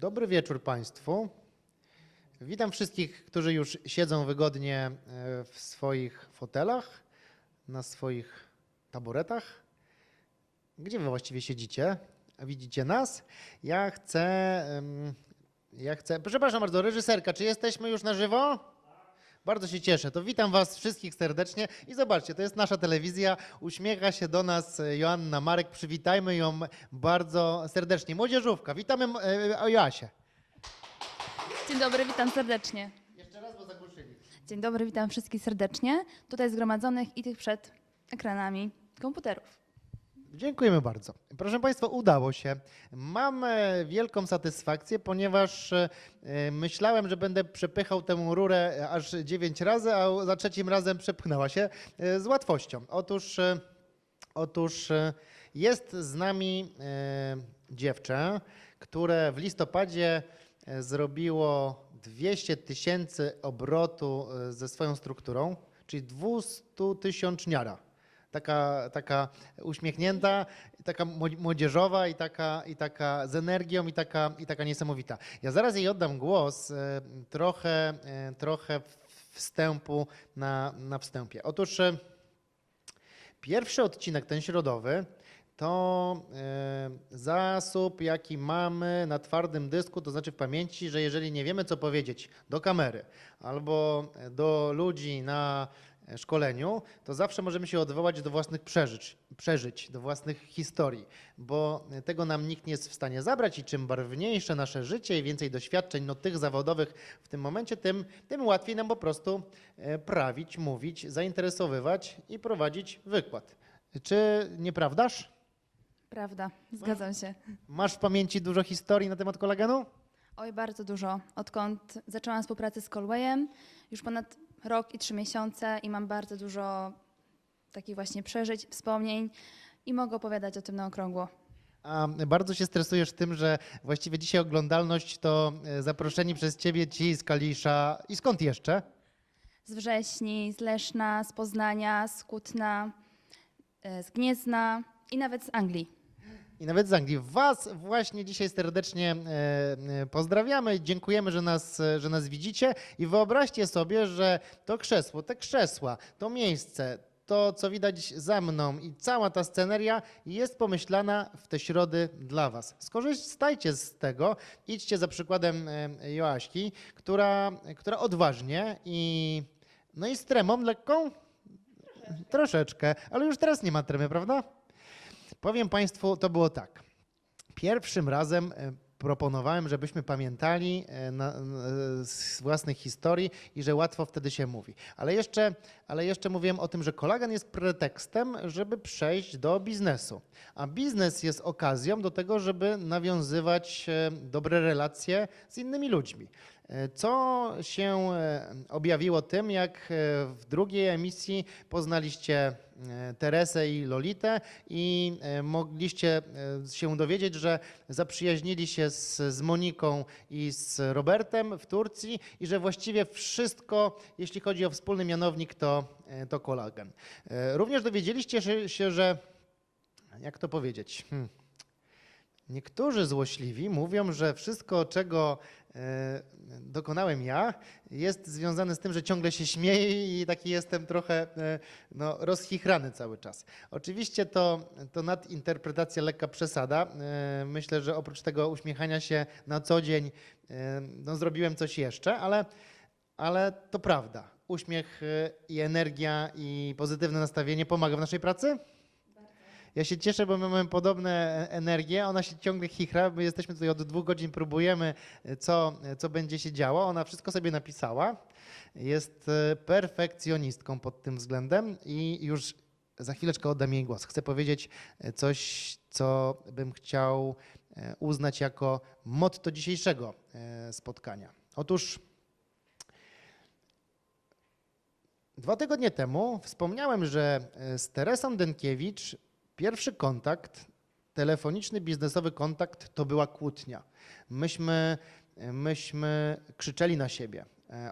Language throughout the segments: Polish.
Dobry wieczór Państwu. Witam wszystkich, którzy już siedzą wygodnie e, w swoich fotelach, na swoich taboretach. Gdzie Wy właściwie siedzicie? Widzicie nas? Ja chcę. Ja chcę. Przepraszam bardzo, reżyserka, czy jesteśmy już na żywo? Bardzo się cieszę. To witam Was wszystkich serdecznie i zobaczcie, to jest nasza telewizja. Uśmiecha się do nas e, Joanna Marek. Przywitajmy ją bardzo serdecznie. Młodzieżówka, witamy e, o Joasię. Dzień dobry, witam serdecznie. Jeszcze raz, bo zagłuszyli. Dzień dobry, witam wszystkich serdecznie. Tutaj zgromadzonych i tych przed ekranami komputerów. Dziękujemy bardzo. Proszę Państwa, udało się. Mam e, wielką satysfakcję, ponieważ e, myślałem, że będę przepychał tę rurę e, aż 9 razy, a za trzecim razem przepchnęła się e, z łatwością. Otóż, e, otóż e, jest z nami e, dziewczę, które w listopadzie e, zrobiło 200 tysięcy obrotu e, ze swoją strukturą, czyli 200 tysiączniara taka, taka uśmiechnięta, taka mło- młodzieżowa i taka, i taka z energią i taka, i taka niesamowita. Ja zaraz jej oddam głos, e, trochę, e, trochę wstępu na, na wstępie. Otóż e, pierwszy odcinek, ten środowy, to zasób, jaki mamy na twardym dysku, to znaczy w pamięci, że jeżeli nie wiemy, co powiedzieć do kamery albo do ludzi na szkoleniu, to zawsze możemy się odwołać do własnych przeżyć, przeżyć, do własnych historii, bo tego nam nikt nie jest w stanie zabrać i czym barwniejsze nasze życie i więcej doświadczeń, no tych zawodowych w tym momencie, tym, tym łatwiej nam po prostu e, prawić, mówić, zainteresowywać i prowadzić wykład. Czy nieprawdaż? Prawda, zgadzam się. Masz w pamięci dużo historii na temat kolagenu? Oj, bardzo dużo. Odkąd zaczęłam współpracę z Colwayem, już ponad rok i trzy miesiące i mam bardzo dużo takich właśnie przeżyć, wspomnień i mogę opowiadać o tym na okrągło. A bardzo się stresujesz tym, że właściwie dzisiaj oglądalność to e, zaproszeni przez ciebie ci z Kalisza i skąd jeszcze? Z Wrześni, z Leszna, z Poznania, z Kutna, e, z Gniezna i nawet z Anglii. I nawet z Anglii. Was właśnie dzisiaj serdecznie e, e, pozdrawiamy. Dziękujemy, że nas, że nas widzicie. I wyobraźcie sobie, że to krzesło, te krzesła, to miejsce, to co widać za mną i cała ta sceneria jest pomyślana w te środy dla Was. Skorzystajcie z tego, idźcie za przykładem e, Joaśki, która, która odważnie i, no i z tremą lekką, troszeczkę, ale już teraz nie ma tremy, prawda? Powiem Państwu, to było tak. Pierwszym razem e, proponowałem, żebyśmy pamiętali e, na, na, z własnych historii i że łatwo wtedy się mówi. Ale jeszcze, ale jeszcze mówiłem o tym, że kolagen jest pretekstem, żeby przejść do biznesu. A biznes jest okazją do tego, żeby nawiązywać e, dobre relacje z innymi ludźmi. Co się e, objawiło tym, jak e, w drugiej emisji poznaliście e, Teresę i Lolitę i mogliście się dowiedzieć, że zaprzyjaźnili się z, z Moniką i z Robertem w Turcji i że właściwie wszystko, jeśli chodzi o wspólny mianownik, to, to kolagen. Również dowiedzieliście się że jak to powiedzieć? Hmm. Niektórzy złośliwi mówią, że wszystko, czego e, dokonałem ja, jest związane z tym, że ciągle się śmieję i taki jestem trochę e, no, rozchichrany cały czas. Oczywiście to, to nadinterpretacja, lekka przesada. E, myślę, że oprócz tego uśmiechania się na co dzień, no, zrobiłem coś jeszcze, ale, ale to prawda. Uśmiech i energia i pozytywne nastawienie pomaga w naszej pracy? Ja się cieszę, bo my mamy podobne e, energie. Ona się ciągle chichra. My jesteśmy tutaj od dwóch godzin, próbujemy, e, co, co będzie się działo. Ona wszystko sobie napisała. Jest e, perfekcjonistką pod tym względem i już za chwileczkę oddam jej głos. Chcę powiedzieć e, coś, co bym chciał e, uznać jako motto dzisiejszego e, spotkania. Otóż Dwa tygodnie temu wspomniałem, że e, z Teresą Denkiewicz pierwszy kontakt, telefoniczny, biznesowy kontakt to była kłótnia. Myśmy, myśmy krzyczeli na siebie.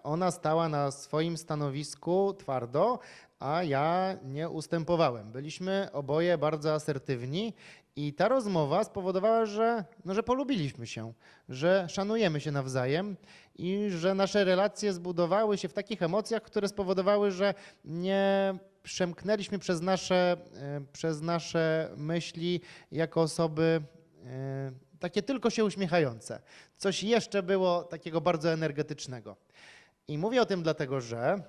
Ona stała na swoim stanowisku twardo, a ja nie ustępowałem. Byliśmy oboje bardzo asertywni i ta rozmowa spowodowała, że, no, że polubiliśmy się, że szanujemy się nawzajem i że nasze relacje zbudowały się w takich emocjach, które spowodowały, że nie przemknęliśmy przez nasze, e, przez nasze myśli jako osoby e, takie tylko się uśmiechające. Coś jeszcze było takiego bardzo energetycznego. I mówię o tym dlatego, że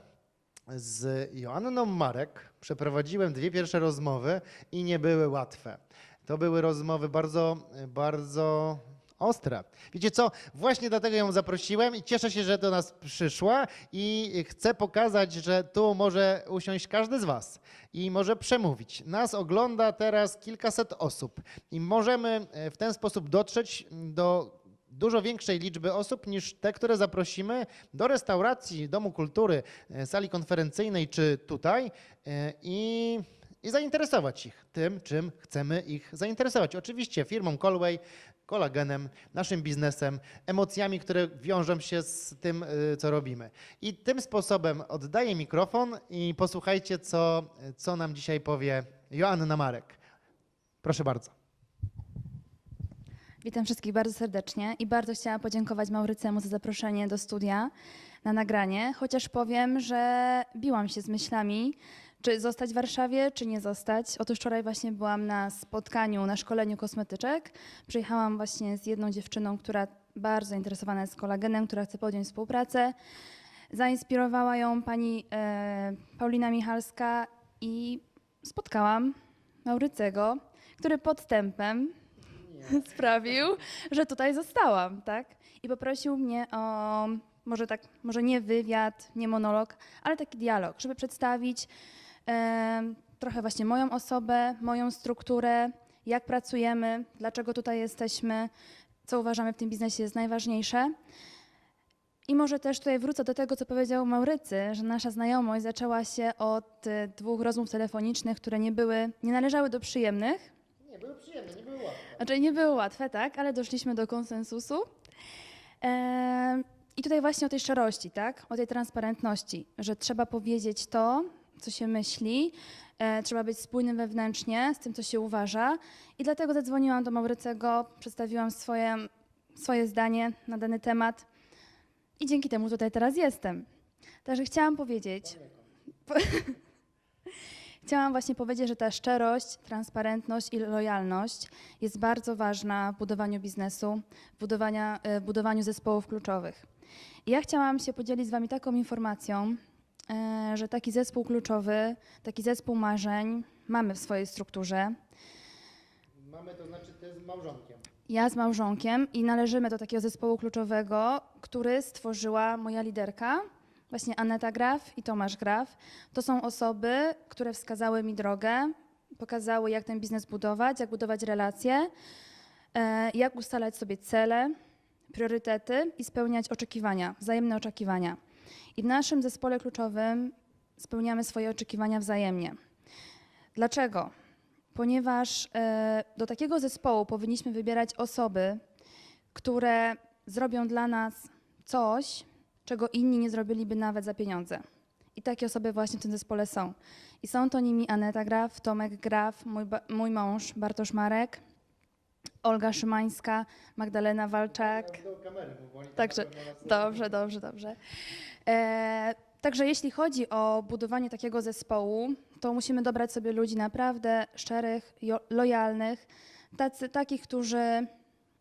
z Joanną Marek przeprowadziłem dwie pierwsze rozmowy i nie były łatwe. To były rozmowy bardzo, bardzo ostre. Wiecie co? Właśnie dlatego ją zaprosiłem i cieszę się, że do nas przyszła i chcę pokazać, że tu może usiąść każdy z was i może przemówić. Nas ogląda teraz kilkaset osób i możemy e, w ten sposób dotrzeć do dużo większej liczby osób niż te, które zaprosimy do restauracji, Domu Kultury, e, sali konferencyjnej czy tutaj e, i, i zainteresować ich tym, czym chcemy ich zainteresować. Oczywiście firmą Colway, kolagenem, naszym biznesem, emocjami, które wiążą się z tym, e, co robimy. I tym sposobem oddaję mikrofon i posłuchajcie, co, co nam dzisiaj powie Joanna Marek. Proszę bardzo. Witam wszystkich bardzo serdecznie i bardzo chciałam podziękować Maurycemu za zaproszenie do studia na nagranie, chociaż powiem, że biłam się z myślami, czy zostać w Warszawie, czy nie zostać. Otóż wczoraj właśnie byłam na spotkaniu, na szkoleniu kosmetyczek. Przyjechałam właśnie z jedną dziewczyną, która bardzo zainteresowana jest kolagenem, która chce podjąć współpracę. Zainspirowała ją pani e, Paulina Michalska i spotkałam Maurycego, który podstępem sprawił, że tutaj zostałam, tak? I poprosił mnie o może tak, może nie wywiad, nie monolog, ale taki dialog, żeby przedstawić trochę właśnie moją osobę, moją strukturę, jak pracujemy, dlaczego tutaj jesteśmy, co uważamy w tym biznesie jest najważniejsze. I może też tutaj wrócę do tego, co powiedział Maurycy, że nasza znajomość zaczęła się od e, dwóch rozmów telefonicznych, które nie były, nie należały do przyjemnych, Nie, były przyjemne, nie były łatwe. znaczy nie było łatwe, tak, ale doszliśmy do konsensusu. Em, I tutaj właśnie o tej szczerości, tak, o tej transparentności, że trzeba powiedzieć to, co się myśli, e, trzeba być spójnym wewnętrznie z tym, co się uważa. I dlatego zadzwoniłam do Maurycego, przedstawiłam swoje, swoje zdanie na dany temat i dzięki temu tutaj teraz jestem. Także chciałam powiedzieć, Chciałam właśnie powiedzieć, że ta szczerość, transparentność i lojalność jest bardzo ważna w budowaniu biznesu, w budowania, e, w budowaniu zespołów kluczowych. I ja chciałam się podzielić z Wami taką informacją, że taki zespół kluczowy, taki zespół marzeń mamy w swojej strukturze. Mamy to znaczy ty z małżonkiem. Ja z małżonkiem i należymy do takiego zespołu kluczowego, który stworzyła moja liderka, właśnie Aneta Graf i Tomasz Graf. To są osoby, które wskazały mi drogę, pokazały, jak ten biznes budować, jak budować relacje, e, jak ustalać sobie cele, priorytety i spełniać oczekiwania, wzajemne oczekiwania. I w naszym zespole kluczowym spełniamy swoje oczekiwania wzajemnie. Dlaczego? Ponieważ e, do takiego zespołu powinniśmy wybierać osoby, które zrobią dla nas coś, czego inni nie zrobiliby nawet za pieniądze. I takie osoby właśnie w tym zespole są. I są to nimi Aneta Graf, Tomek Graf, mój, mój mąż Bartosz Marek, Olga Szymańska, Magdalena Walczak. Do kamery, bo oni Także Dobrze, dobrze, dobrze. E, także jeśli chodzi o budowanie takiego zespołu, to musimy dobrać sobie ludzi naprawdę szczerych, lojalnych, tacy, takich, którzy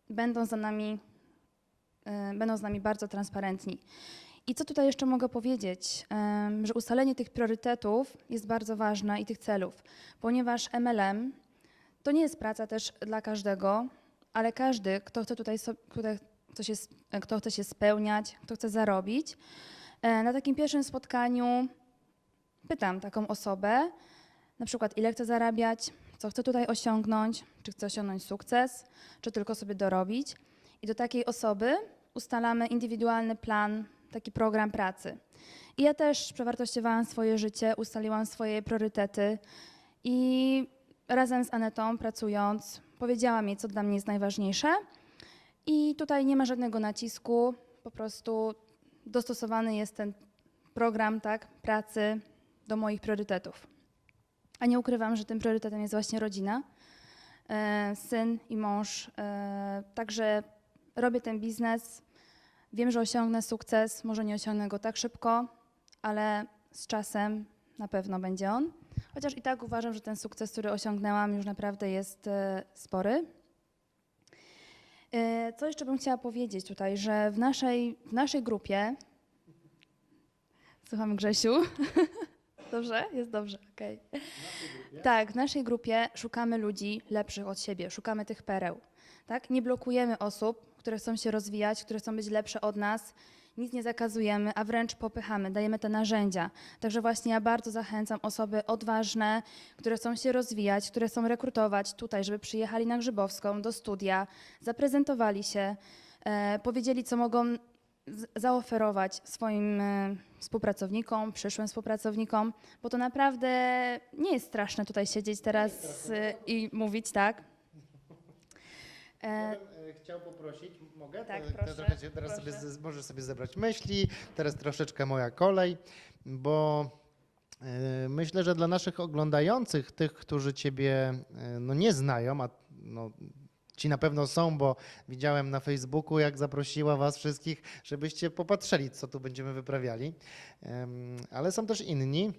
będą za nami, e, będą z nami bardzo transparentni. I co tutaj jeszcze mogę powiedzieć? Że ustalenie tych priorytetów jest bardzo ważne i tych celów, ponieważ MLM to nie jest praca też dla każdego, ale każdy, kto chce tutaj, kto, chce się spełniać, kto chce zarobić, na takim pierwszym spotkaniu pytam taką osobę, na przykład ile chce zarabiać, co chce tutaj osiągnąć, czy chce osiągnąć sukces, czy tylko sobie dorobić. I do takiej osoby ustalamy indywidualny plan, taki program pracy. I ja też przewartościowałam swoje życie, ustaliłam swoje priorytety i razem z Anetą pracując powiedziałam jej, co dla mnie jest najważniejsze. I tutaj nie ma żadnego nacisku, po prostu dostosowany jest ten program tak, pracy do moich priorytetów. A nie ukrywam, że tym priorytetem jest właśnie rodzina, e, syn i mąż. E, Także robię ten biznes. Wiem, że osiągnę sukces. Może nie osiągnę go tak szybko, ale z czasem na pewno będzie on. Chociaż i tak uważam, że ten sukces, który osiągnęłam, już naprawdę jest e, spory. E, Co jeszcze bym chciała powiedzieć tutaj, że w naszej, w naszej grupie. Słucham Grzesiu. Dobrze? Jest dobrze, okej. Tak, w naszej grupie szukamy ludzi lepszych od siebie, szukamy tych pereł. Tak? Nie blokujemy osób, które chcą się rozwijać, które chcą być lepsze od nas. Nic nie zakazujemy, a wręcz popychamy, dajemy te narzędzia. Także właśnie ja bardzo zachęcam osoby odważne, które chcą się rozwijać, które chcą rekrutować tutaj, żeby przyjechali na Grzybowską do studia, zaprezentowali się, e, powiedzieli, co mogą zaoferować swoim e, współpracownikom, przyszłym współpracownikom, bo to naprawdę nie jest straszne tutaj siedzieć teraz e, i mówić tak. Ja E, bym e, chciał poprosić, mogę? Tak, proszę, teraz proszę. sobie, możesz sobie zebrać myśli, teraz troszeczkę moja kolej, bo e, myślę, że dla naszych oglądających, tych, którzy ciebie e, no, nie znają, a no, ci na pewno są, bo widziałem na Facebooku, jak zaprosiła was wszystkich, żebyście popatrzeli, co tu będziemy wyprawiali, ale są też inni,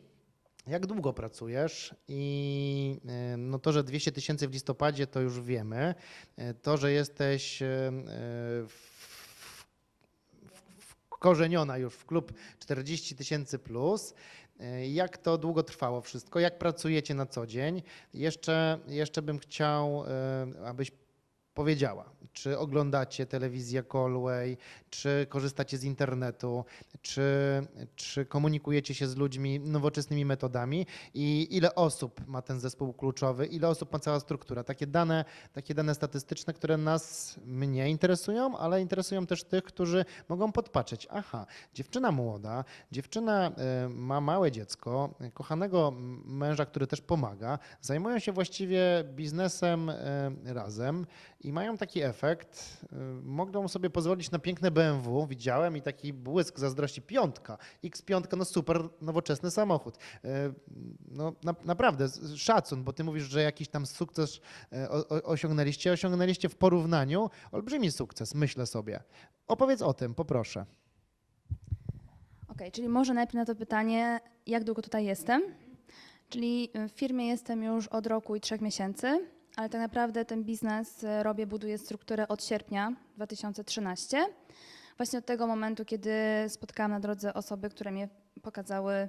jak długo pracujesz? I e, no to, że 200 tysięcy w listopadzie, to już wiemy. E, To, że jesteś e, wkorzeniona już w klub 40 tysięcy plus. Jak to długo trwało wszystko? Jak pracujecie na co dzień? Jeszcze, jeszcze bym chciał, abyś powiedziała, czy oglądacie telewizję Colway, czy korzystacie z internetu, czy, czy komunikujecie się z ludźmi nowoczesnymi metodami i ile osób ma ten zespół kluczowy, ile osób ma cała struktura. Takie dane, takie dane statystyczne, które nas mnie interesują, ale interesują też tych, którzy mogą podpatrzeć. Aha, dziewczyna młoda, dziewczyna e, ma małe dziecko, kochanego męża, który też pomaga, zajmują się właściwie biznesem e, razem i mają taki efekt, y, mogą sobie pozwolić na piękne BMW, widziałem i taki błysk zazdrości, piątka, X5, no super nowoczesny samochód. Y, No na, naprawdę, szacun, bo ty mówisz, że jakiś tam sukces y, osiągnęliście, osiągnęliście w porównaniu olbrzymi sukces, myślę sobie. Opowiedz o tym, poproszę. Okej, czyli może najpierw na to pytanie, jak długo tutaj jestem? Czyli w firmie jestem już od roku i trzech miesięcy, ale tak naprawdę ten biznes y, robię, buduję strukturę od sierpnia 2013. Właśnie od tego momentu, kiedy spotkałam na drodze osoby, które mnie pokazały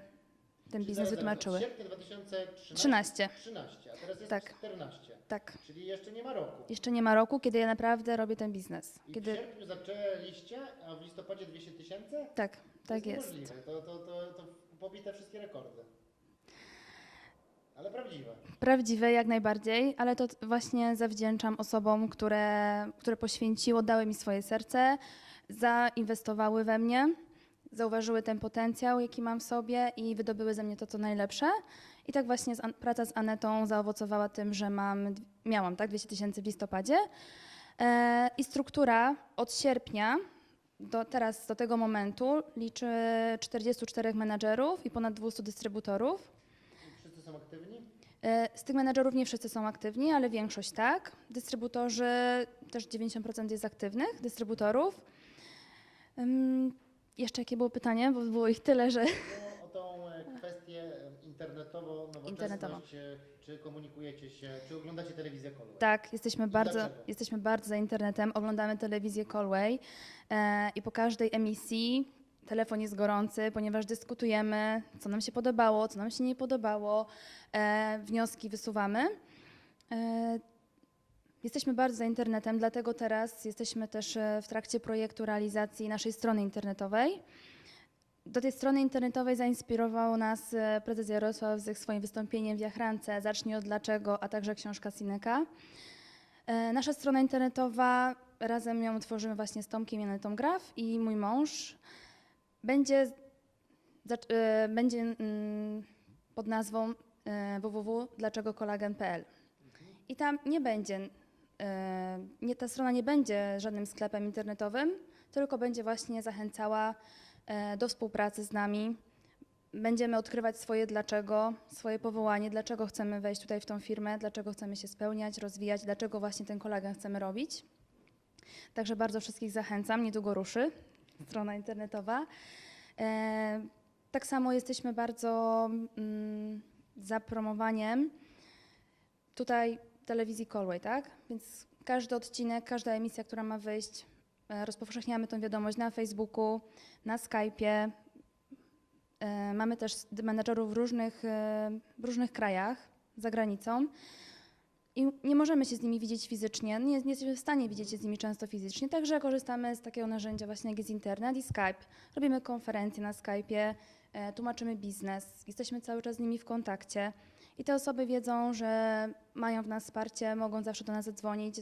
ten biznes, wytłumaczyły. Sierpnia 2013, 13, 13, a teraz jest Tak. 14, tak. czyli jeszcze nie ma roku. Jeszcze nie ma roku, kiedy ja naprawdę robię ten biznes. I w Kiedy, sierpniu zaczęliście, a w listopadzie 200 tysięcy? tak, To tak jest. niemożliwe. To, to, to, to pobite wszystkie rekordy. Ale prawdziwe. Prawdziwe jak najbardziej, ale to właśnie zawdzięczam osobom, które, które poświęciły, oddały mi swoje serce, zainwestowały we mnie, zauważyły ten potencjał, jaki mam w sobie i wydobyły ze mnie to, co najlepsze. I tak właśnie z praca z Anetą zaowocowała tym, że mam, miałam tak 200 tysięcy w listopadzie. E, I struktura od sierpnia do teraz, do tego momentu liczy 44 menadżerów i ponad 200 dystrybutorów. Są aktywni? E, Z tych menedżerów nie wszyscy są aktywni, ale większość tak. Dystrybutorzy, też 90% jest aktywnych, dystrybutorów. Jeszcze jakie było pytanie, bo było ich tyle, że... No, o tą e, kwestię internetową, Internetową. e, czy komunikujecie się, czy oglądacie telewizję kolor? Tak, jesteśmy bardzo, dlaczego? jesteśmy bardzo za internetem, oglądamy telewizję Colway e, i po każdej emisji telefon jest gorący, ponieważ dyskutujemy, co nam się podobało, co nam się nie podobało, e, wnioski wysuwamy. E, Jesteśmy bardzo za internetem, dlatego teraz jesteśmy też e, w trakcie projektu realizacji naszej strony internetowej. Do tej strony internetowej zainspirował nas e, prezes Jarosław ze swoim wystąpieniem w Jachrance Zacznij od dlaczego, a także książka Sineka. E, Nasza strona internetowa, razem ją tworzymy właśnie z Tomkiem Janetą Graf i mój mąż, będzie, e, będzie mm, pod nazwą e, www.dlaczegokolagen.pl. I tam nie będzie, e, nie, ta strona nie będzie żadnym sklepem internetowym, tylko będzie właśnie zachęcała do współpracy z nami. będziemy odkrywać swoje dlaczego, swoje powołanie, dlaczego chcemy wejść tutaj w tą firmę, dlaczego chcemy się spełniać, rozwijać, dlaczego właśnie ten kolagen chcemy robić. Także bardzo wszystkich zachęcam, niedługo ruszy strona internetowa. E, tak samo jesteśmy bardzo mm, za promowaniem tutaj telewizji Colway, tak? Więc każdy odcinek, każda emisja, która ma wyjść, e, rozpowszechniamy tą wiadomość na Facebooku, na Skype'ie. E, Mamy też menedżerów w różnych, w różnych krajach, za granicą. I nie możemy się z nimi widzieć fizycznie, nie, nie jesteśmy w stanie widzieć się z nimi często fizycznie, także korzystamy z takiego narzędzia właśnie jak jest internet i Skype. Robimy konferencje na Skype'ie, e, tłumaczymy biznes, jesteśmy cały czas z nimi w kontakcie. I te osoby wiedzą, że mają w nas wsparcie, mogą zawsze do nas zadzwonić.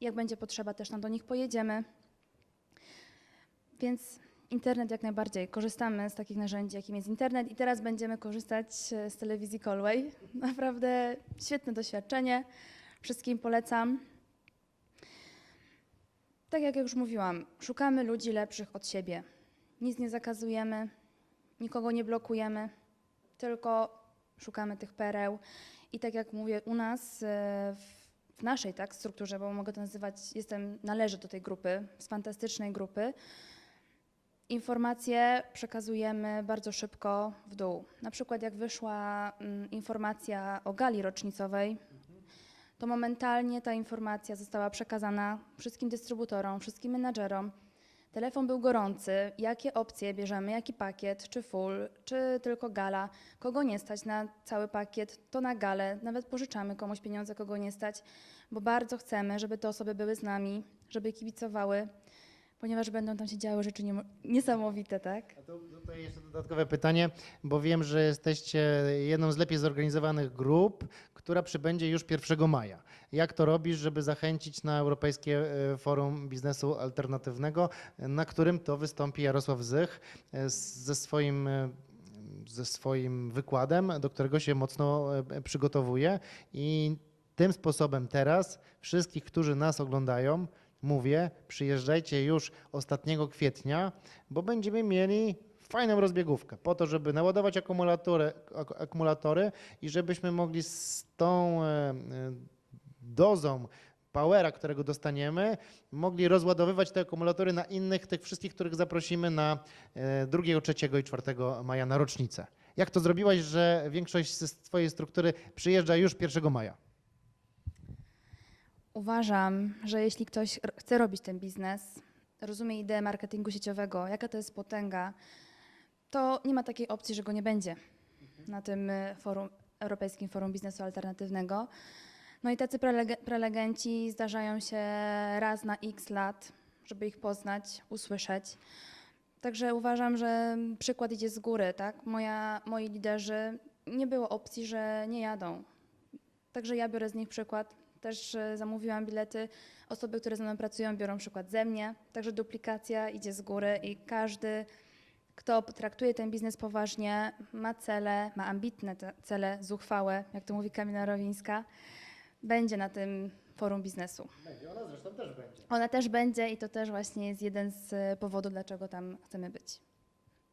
Jak będzie potrzeba, też tam do nich pojedziemy. Więc internet jak najbardziej. Korzystamy z takich narzędzi, jakim jest internet i teraz będziemy korzystać e, z telewizji Colway. Naprawdę świetne doświadczenie. Wszystkim polecam. Tak jak już mówiłam, szukamy ludzi lepszych od siebie. Nic nie zakazujemy, nikogo nie blokujemy, tylko szukamy tych pereł. I tak jak mówię, u nas, e, w- naszej tak, strukturze, bo mogę to nazywać, jestem, należę do tej grupy, z fantastycznej grupy, informacje przekazujemy bardzo szybko w dół. Na przykład jak wyszła mm, informacja o gali rocznicowej, to momentalnie ta informacja została przekazana wszystkim dystrybutorom, wszystkim menadżerom. Telefon był gorący, jakie opcje bierzemy, jaki pakiet, czy full, czy tylko gala, kogo nie stać na cały pakiet, to na galę, nawet pożyczamy komuś pieniądze, kogo nie stać, bo bardzo chcemy, żeby te osoby były z nami, żeby kibicowały, ponieważ będą tam się działy rzeczy niesamowite, tak? A tu, tutaj jeszcze dodatkowe pytanie, bo wiem, że jesteście jedną z lepiej zorganizowanych grup, która przybędzie już 1 maja. Jak to robisz, żeby zachęcić na Europejskie e, Forum Biznesu Alternatywnego, na którym to wystąpi Jarosław Zych e, ze swoim, e, ze swoim wykładem, do którego się mocno przygotowuje i tym sposobem teraz wszystkich, którzy nas oglądają, mówię, przyjeżdżajcie już ostatniego kwietnia, bo będziemy mieli fajną rozbiegówkę po to, żeby naładować akumulatory, ak- akumulatory i żebyśmy mogli z tą e, e, dozą powera, którego dostaniemy, mogli rozładowywać te akumulatory na innych, tych wszystkich, których zaprosimy na e, 2, 3 i 4 maja na rocznicę. Jak to zrobiłaś, że większość z twojej struktury przyjeżdża już 1 maja? Uważam, że jeśli ktoś chce robić ten biznes, rozumie ideę marketingu sieciowego, jaka to jest potęga, to nie ma takiej opcji, że go nie będzie na tym y, forum, Europejskim Forum Biznesu Alternatywnego. No i tacy prelege- prelegenci zdarzają się raz na x lat, żeby ich poznać, usłyszeć. Także uważam, że przykład idzie z góry, tak? Moja, moi liderzy nie było opcji, że nie jadą. Także ja biorę z nich przykład. Też zamówiłam bilety. Osoby, które ze mną pracują, biorą przykład ze mnie. Także duplikacja idzie z góry i każdy, kto traktuje ten biznes poważnie, ma cele, ma ambitne cele, zuchwałe, jak to mówi Kamila Rowińska, będzie na tym forum biznesu. Będzie, ona zresztą też będzie. Ona też będzie i to też właśnie jest jeden z e, powodów, dlaczego tam chcemy być.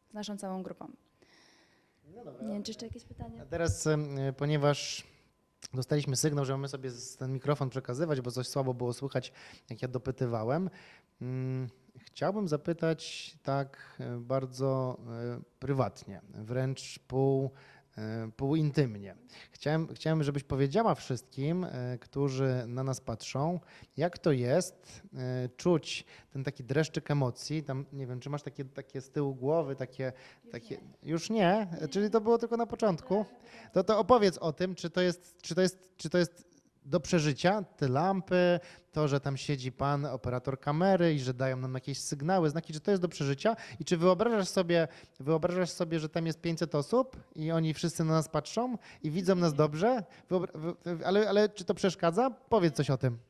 Z naszą całą grupą. No dobra. Nie wiem, czy jeszcze jakieś pytania? A teraz, e, ponieważ dostaliśmy sygnał, że mamy sobie ten mikrofon przekazywać, bo coś słabo było słychać, jak ja dopytywałem, mm, chciałbym zapytać tak e, bardzo e, prywatnie, wręcz pół, półintymnie. Chciałem, chciałem, żebyś powiedziała wszystkim, e, którzy na nas patrzą, jak to jest e, czuć ten taki dreszczyk emocji. Tam, nie wiem, czy masz takie, takie z tyłu głowy, takie, takie. Już nie, czyli to było tylko na początku. To, to opowiedz o tym, czy to jest, czy to jest, czy to jest do przeżycia, te lampy, to, że tam siedzi pan operator kamery i że dają nam jakieś sygnały, znaki, czy to jest do przeżycia i czy wyobrażasz sobie, wyobrażasz sobie, że tam jest 500 osób i oni wszyscy na nas patrzą i widzą nas dobrze, ale, ale czy to przeszkadza? Powiedz coś o tym.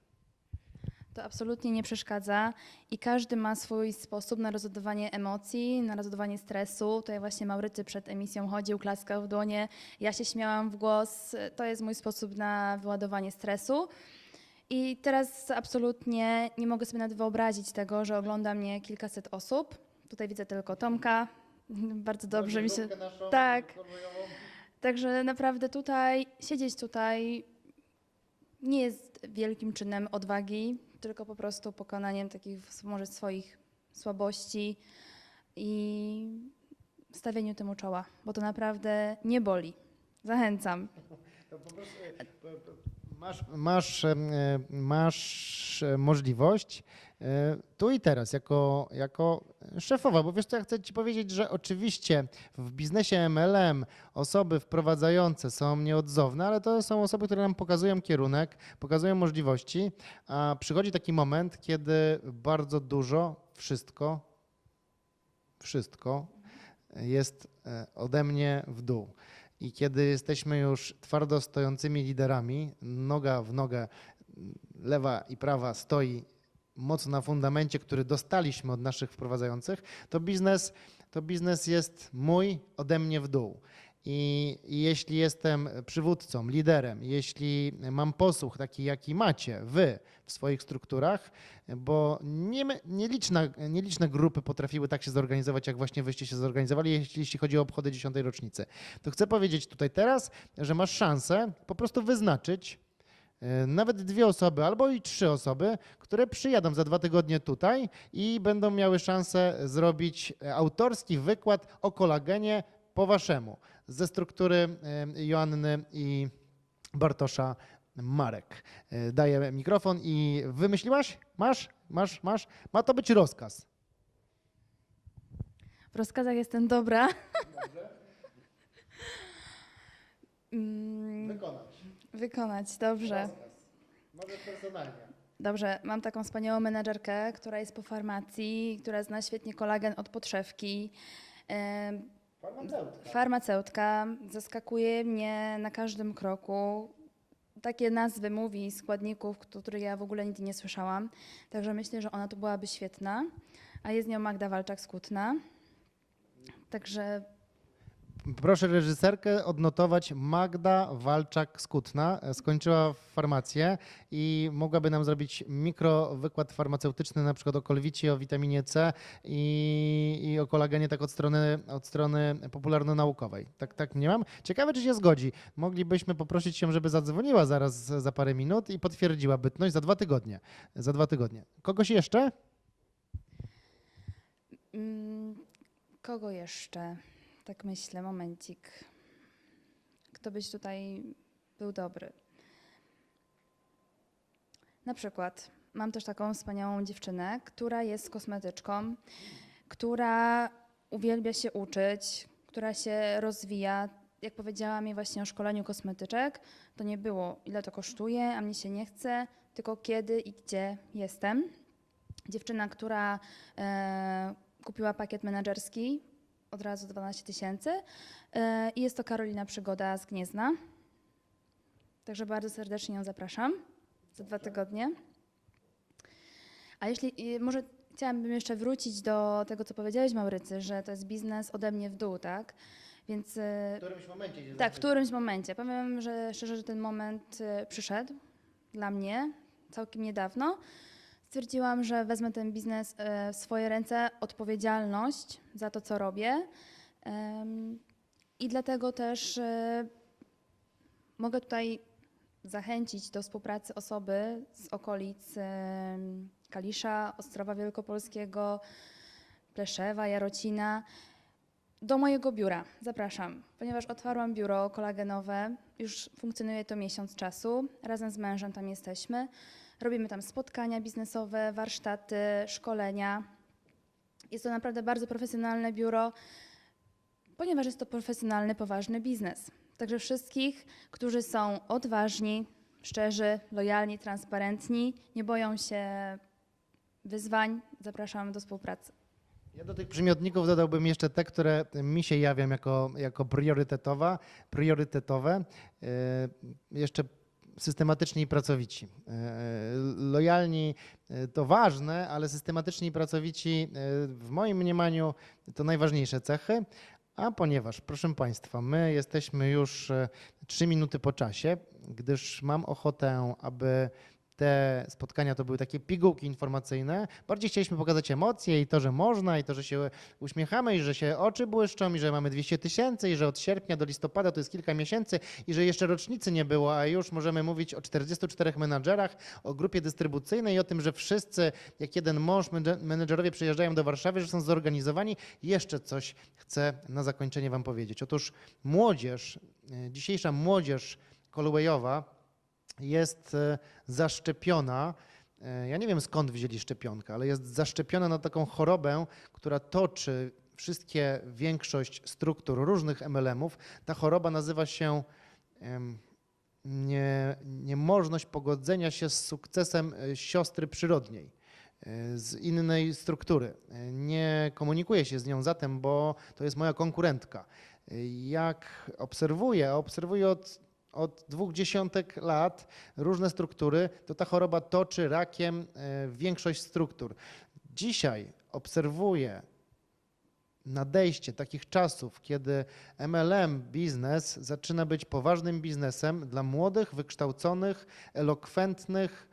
To absolutnie nie przeszkadza i każdy ma swój sposób na rozładowanie emocji, na rozładowanie stresu. Tutaj właśnie Maurycy przed emisją chodził, klaskał w dłonie, ja się śmiałam w głos. To jest mój sposób na wyładowanie stresu. I teraz absolutnie nie mogę sobie nawet wyobrazić tego, że ogląda mnie kilkaset osób. Tutaj widzę tylko Tomka, Bardzo dobrze mi się. Naszą tak. Także naprawdę tutaj, siedzieć tutaj nie jest wielkim czynem odwagi, tylko po prostu pokonaniem takich może swoich słabości i stawieniu temu czoła, bo to naprawdę nie boli. Zachęcam. E, Masz, masz, e, masz e, możliwość tu i teraz, jako, jako szefowa, bo wiesz co, ja chcę ci powiedzieć, że oczywiście w biznesie MLM osoby wprowadzające są nieodzowne, ale to są osoby, które nam pokazują kierunek, pokazują możliwości, a przychodzi taki moment, kiedy bardzo dużo, wszystko, wszystko jest e, ode mnie w dół. I kiedy jesteśmy już twardo stojącymi liderami, noga w nogę, lewa i prawa stoi mocno na fundamencie, który dostaliśmy od naszych wprowadzających, to biznes, to biznes jest mój ode mnie w dół. I, I jeśli jestem przywódcą, liderem, jeśli mam posłuch taki, jaki macie wy w swoich strukturach, bo nie, nieliczne, nieliczne grupy potrafiły tak się zorganizować, jak właśnie wyście się zorganizowali, jeśli, jeśli chodzi o obchody dziesiątej rocznicy. To chcę powiedzieć tutaj teraz, że masz szansę po prostu wyznaczyć nawet dwie osoby albo i trzy osoby, które przyjadą za dwa tygodnie tutaj i będą miały szansę zrobić e, autorski wykład o kolagenie po waszemu ze struktury e, Joanny i Bartosza Marek. E, Daję mikrofon i wymyśliłaś? Masz? Masz? Masz? Ma to być rozkaz. W rozkazach jestem dobra. Mm, Wykonać. Wykonać, dobrze. Może personalnie. Dobrze, mam taką wspaniałą menedżerkę, która jest po farmacji, która zna świetnie kolagen od podszewki. Farmaceutka. Farmaceutka zaskakuje mnie na każdym kroku. Takie nazwy mówi składników, których ja w ogóle nigdy nie słyszałam. Także myślę, że ona tu byłaby świetna. A jest nią Magda Walczak-Skutna. Także Proszę reżyserkę odnotować Magda Walczak-Skutna. Skończyła farmację i mogłaby nam zrobić mikrowykład farmaceutyczny na przykład o kolwici, o witaminie C i, i o kolagenie tak od strony, od strony popularno-naukowej. Tak, tak nie mam? Ciekawe, czy się zgodzi. Moglibyśmy poprosić ją, żeby zadzwoniła zaraz za parę minut i potwierdziła bytność za dwa tygodnie. Za dwa tygodnie. Kogoś jeszcze? mm, kogo jeszcze? Tak myślę, momencik. Kto byś tutaj był dobry? Na przykład mam też taką wspaniałą dziewczynę, która jest kosmetyczką, która uwielbia się uczyć, która się rozwija. Jak powiedziała mi właśnie o szkoleniu kosmetyczek, to nie było ile to kosztuje, a mnie się nie chce, tylko kiedy i gdzie jestem. Dziewczyna, która e, kupiła pakiet menedżerski od razu 12 tysięcy e, i jest to Karolina Przygoda z Gniezna. Także bardzo serdecznie ją zapraszam za dwa tygodnie. A jeśli, może chciałabym jeszcze wrócić do tego, co powiedziałeś Maurycy, że to jest biznes ode mnie w dół, tak? Więc e, W którymś momencie. tak, w którymś momencie. Powiem, że szczerze, że ten moment e, przyszedł dla mnie całkiem niedawno. Stwierdziłam, że wezmę ten biznes e, w swoje ręce, odpowiedzialność za to, co robię. I dlatego też e, mogę tutaj zachęcić do współpracy osoby z okolic em, Kalisza, Ostrowa Wielkopolskiego, Pleszewa, Jarocina do mojego biura. Zapraszam, ponieważ otwarłam biuro kolagenowe. Już funkcjonuje to miesiąc czasu. Razem z mężem tam jesteśmy. Robimy tam spotkania biznesowe, warsztaty, szkolenia. Jest to naprawdę bardzo profesjonalne biuro, ponieważ jest to profesjonalny, poważny biznes. Także wszystkich, którzy są odważni, szczerzy, lojalni, transparentni, nie boją się wyzwań, zapraszam do współpracy. Ja do tych przymiotników dodałbym jeszcze te, które mi się jawią jako, jako priorytetowa, priorytetowe. E, Jeszcze systematyczni i pracowici. E, Lojalni e, to ważne, ale systematyczni i pracowici e, w moim mniemaniu to najważniejsze cechy. A ponieważ, proszę Państwa, my jesteśmy już e, trzy minuty po czasie, gdyż mam ochotę, aby te spotkania to były takie pigułki informacyjne. Bardziej chcieliśmy pokazać emocje i to, że można, i to, że się uśmiechamy, i że się oczy błyszczą, i że mamy 200 tysięcy, i że od sierpnia do listopada to jest kilka miesięcy, i że jeszcze rocznicy nie było, a już możemy mówić o 44 menadżerach, o grupie dystrybucyjnej i o tym, że wszyscy, jak jeden mąż, menedże- menedżerowie przyjeżdżają do Warszawy, że są zorganizowani. Jeszcze coś chcę na zakończenie Wam powiedzieć. Otóż młodzież, e, dzisiejsza młodzież Colwayowa jest e, zaszczepiona. e, Ja nie wiem skąd wzięli szczepionkę, ale jest zaszczepiona na taką chorobę, która toczy wszystkie, większość struktur różnych MLM-ów. Ta choroba nazywa się nie, niemożność pogodzenia się z sukcesem e, siostry przyrodniej z innej struktury. Nie komunikuję się z nią zatem, bo to jest moja konkurentka. Jak obserwuję, obserwuję od, od dwóch dziesiątek lat różne struktury, to ta choroba toczy rakiem e, większość struktur. Dzisiaj obserwuję nadejście takich czasów, kiedy MLM biznes zaczyna być poważnym biznesem dla młodych, wykształconych, elokwentnych,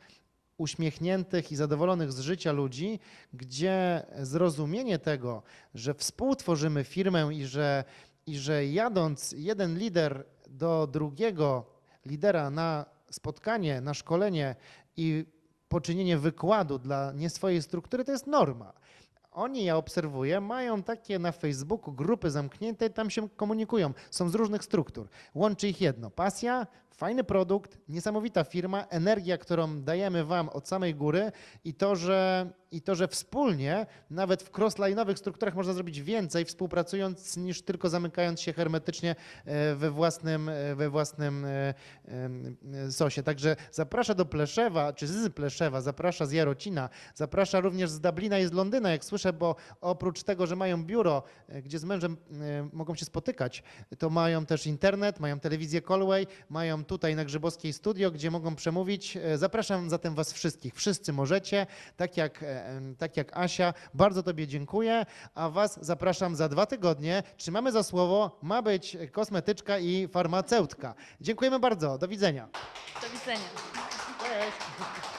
uśmiechniętych i zadowolonych z życia ludzi, gdzie zrozumienie tego, że współtworzymy firmę i że, i że jadąc jeden lider do drugiego lidera na spotkanie, na szkolenie i poczynienie wykładu dla nie swojej struktury, to jest norma. Oni, ja obserwuję, mają takie na Facebooku grupy zamknięte tam się komunikują. Są z różnych struktur. Łączy ich jedno: pasja, fajny produkt, niesamowita firma, energia, którą dajemy Wam od samej góry i to, że, i to, że wspólnie, nawet w crossline'owych strukturach można zrobić więcej, współpracując, niż tylko zamykając się hermetycznie e, we własnym, e, we własnym e, sosie. Także zaprasza do Pleszewa, czy z Pleszewa, zaprasza z Jarocina, zaprasza również z Dublina i z Londyna, jak słyszę, bo oprócz tego, że mają biuro, gdzie z mężem mogą się spotykać, to mają też internet, mają telewizję Colway, mają tutaj na Grzybowskiej studio, gdzie mogą przemówić. E, Zapraszam zatem Was wszystkich. Wszyscy możecie, tak jak, e, tak jak Asia. Bardzo Tobie dziękuję, a Was zapraszam za dwa tygodnie. Trzymamy za słowo, ma być kosmetyczka i farmaceutka. Dziękujemy bardzo. Do widzenia. Do widzenia. Cześć.